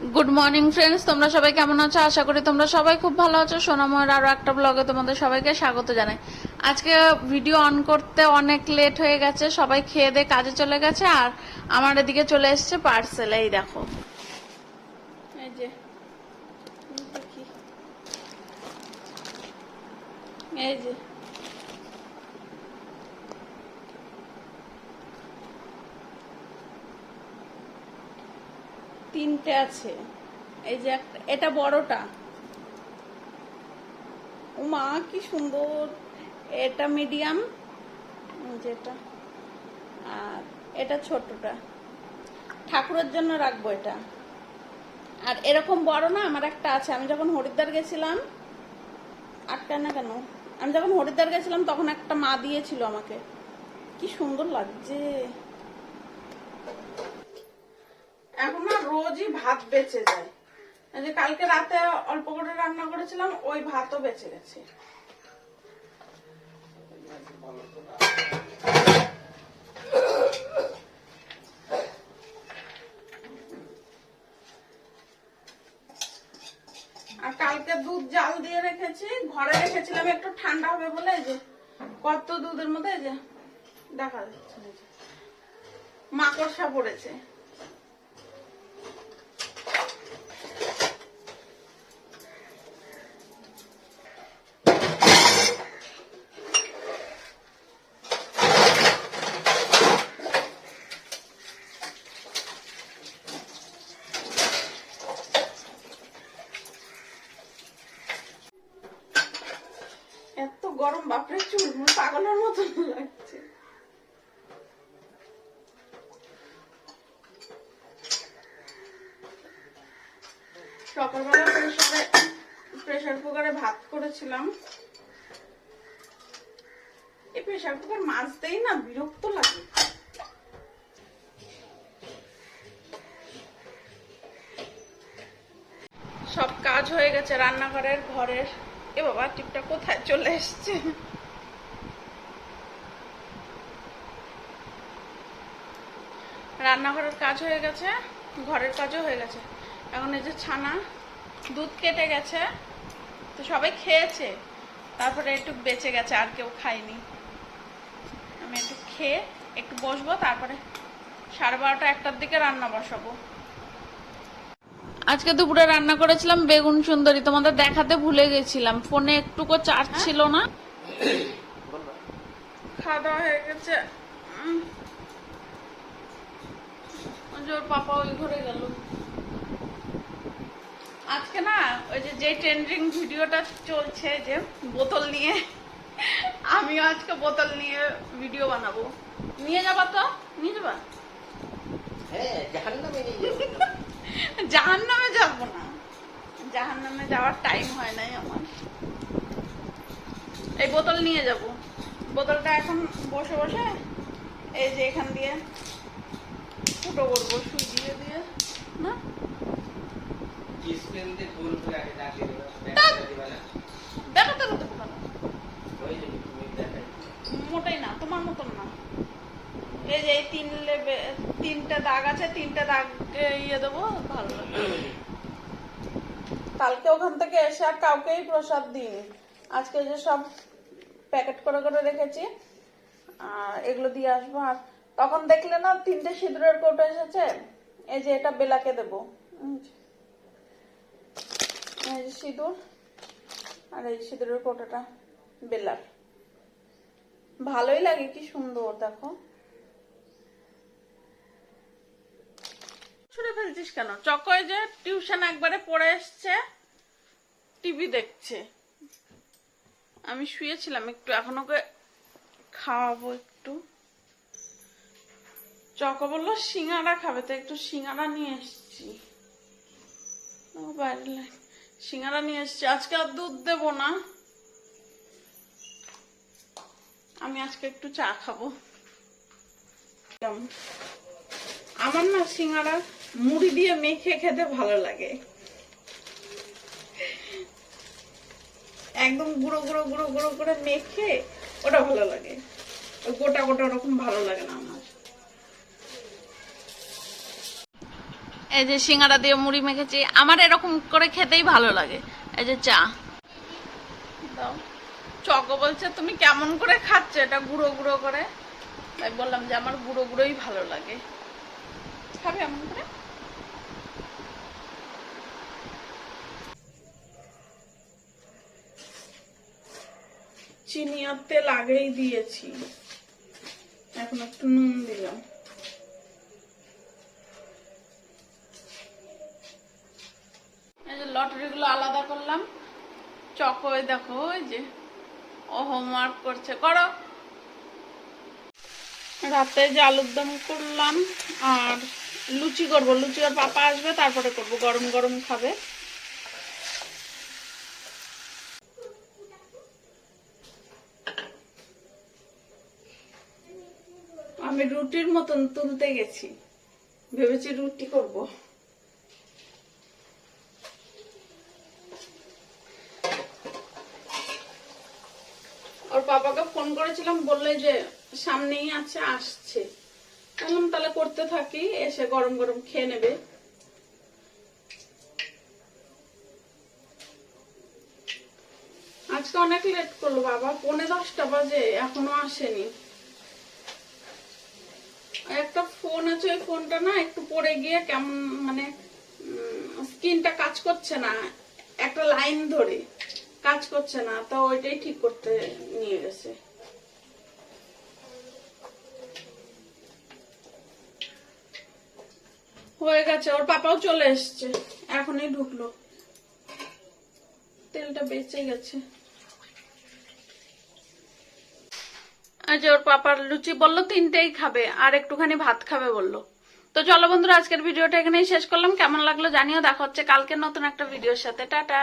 Good morning friends তোমরা সবাই কেমন আছো? আশা করি তোমরা সবাই খুব ভালো আছো। সোনাময়ের আরও একটা ব্লগে তোমাদের সবাইকে স্বাগত জানাই। আজকে ভিডিও অন করতে অনেক লেট হয়ে গেছে। সবাই খেয়ে দিয়ে কাজে চলে গেছে আর আমার এদিকে চলে এসেছে পার্সেল এই দেখো। এই যে এই যে। তিনটে আছে। এই যে একটা, এটা বড়টা। মা কি সুন্দর। এটা মিডিয়াম যেটা আর এটা ছোটটা। ঠাকুরের জন্য রাখব এটা। আর এরকম বড় না, আমার একটা আছে। আমি যখন হরিদ্বার গেছিলাম আটকায় না কেন? আমি যখন হরিদ্বার গেছিলাম, তখন একটা মা দিয়েছিল আমাকে। কি সুন্দর লাগছে। এখন না রোজই ভাত বেঁচে যায়। যে কালকে রাতে অল্প করে রান্না করেছিলাম, ওই ভাতও বেঁচে গেছে। আর কালকে দুধ জাল দিয়ে রেখেছি, ঘরে রেখেছিলাম, একটু ঠান্ডা হবে বলে যে, কত দুধের মধ্যে যে, দেখা যাচ্ছে মাকড়সা পড়েছে। গরম বাপরে চুল পাগলের মতন লাগছে। সকালবেলা প্রেসারে প্রেসার কুকারে ভাত করেছিলাম। এই প্রেসার কুকার মাজতেই না, বিরক্ত লাগে। সব কাজ হয়ে গেছে রান্নাঘরের, ঘরের। এ বাবা, টিপটা কোথায়? চলে এসছে। রান্নাঘরের কাজ হয়ে গেছে, ঘরের কাজও হয়ে গেছে। এখন এই যে ছানা, দুধ কেটে গেছে, তো সবাই খেয়েছে। তারপরে একটু বেঁচে গেছে, আর কেউ খায়নি। আমি একটু খেয়ে একটু বসবো, তারপরে সাড়ে বারোটা একটার দিকে রান্না বসাবো। আজকে দুপুরে রান্না করেছিলাম বেগুন সুন্দরী। তোমাদের দেখাতে ভুলে গেছিলাম। ফোনে একটুকু চার্জ ছিল না। খাওয়া দাওয়া হয়ে গেছে। ওর পাপা ওই ঘরে গেল। আজকে না ওই যে যে ট্রেন্ডিং ভিডিওটা চলছে যে বোতল নিয়ে আমিও আজকে বোতল নিয়ে ভিডিও বানাবো। নিয়ে যাবা তো? নিয়ে যাবা? হ্যাঁ জাহান্নামে নিয়ে যাব। জাহান নামে যাব না। জাহান নামে যাওয়ার টাইম হয় নাই আমার। এই বোতল নিয়ে যাব। বোতলটা এখন বসে বসে এই যে এখান দিয়ে ফুটো করব সুই দিয়ে। দিয়ে না? দেখাতে তুমি না তোমার মতন না। এই যে এই তিন লেবে, তিনটা দাগ আছে, তিনটা দাগ ইয়ে দেবো, ভালো কালকে ওখান থেকে এসে আর কাউকেই প্রসাদ দিইনি। আজকে যে সব প্যাকেট করে করে রেখেছি আর এগুলো দিয়ে আসব। আর তখন দেখলে না, তিনটে সিঁদুরের কৌটো এসেছে, এই যে এটা বেলাকে দেবো। এই যে সিঁদুর, আর এই সিঁদুরের কৌটোটা বেলার। ভালোই লাগে, কি সুন্দর, দেখো। ফেলছিস কেন? চকয় যে টিউশন একবারে পড়ে এসছে, টিভি দেখছে। আমি শুয়েছিলাম, একটু এখন ওকে খাওয়াবো একটু। চকো বলল, সিঙ্গারা খাবে। তো একটু সিঙ্গারা নিয়ে এসছি। ও সিঙ্গারা নিয়ে এসছি। আজকে আর দুধ দেবো না। আমি আজকে একটু চা খাব? আমার না সিঙ্গারা মুড়ি দিয়ে মেখে খেতে ভালো লাগে। একদম গুঁড়ো গুঁড়ো গুঁড়ো গুঁড়ো করে মেখে ওটা ভালো লাগে। গোটা গোটা ওরকম ভালো লাগে না আমার। এই যে সিঙ্গারা দিয়ে মুড়ি মেখেছি, আমার এরকম করে খেতেই ভালো লাগে। এই যে চা। চকো বলছে, তুমি কেমন করে খাচ্ছ এটা গুঁড়ো গুঁড়ো করে? তাই বললাম যে, আমার গুঁড়ো, গুঁড়োই ভালো লাগে। খাবে এমন করে? চিনি আর তেল আগেই দিয়েছি। এখন একটু নুন দিলাম। লটারিগুলো আলাদা করলাম। দেখো ওই যে। ও হোমওয়ার্ক করছে। করো। রাতে যে আলুর দম করলাম, আর লুচি করব। লুচি আর পাপা আসবে, তারপরে করব। গরম গরম খাবে আমি রুটির মতন তুলতে গেছি। ভেবেছি রুটি করব। ওর বাবাকে ফোন করেছিলাম, বললে যে সামনেই আছে, আসছে। বললাম, তাহলে করতে থাকি, এসে গরম গরম খেয়ে নেবে। আজকে অনেক লেট করল বাবা, পৌনে দশটা বাজে, এখনও আসেনি। একটা ফোন আছে, ওই ফোনটা না একটু পড়ে গিয়ে কেমন মানে স্ক্রিনটা কাজ করছে না। একটা লাইন ধরে, কাজ করছে না। তো ওইটাই ঠিক করতে নিয়ে গেছে। হয়ে গেছে, ওর পাপাও চলে এসছে। এখনই ঢুকলো। তেলটা বেঁচে গেছে। আজ ওর পাপার লুচি বলল, তিনটেই খাবে, আর একটুখানি ভাত খাবে বলল। তো চলো বন্ধুরা, আজকের ভিডিওটা এখানেই শেষ করলাম। কেমন লাগল জানিও, দেখা হচ্ছে কালকে নতুন একটা ভিডিওর সাথে। টাটা!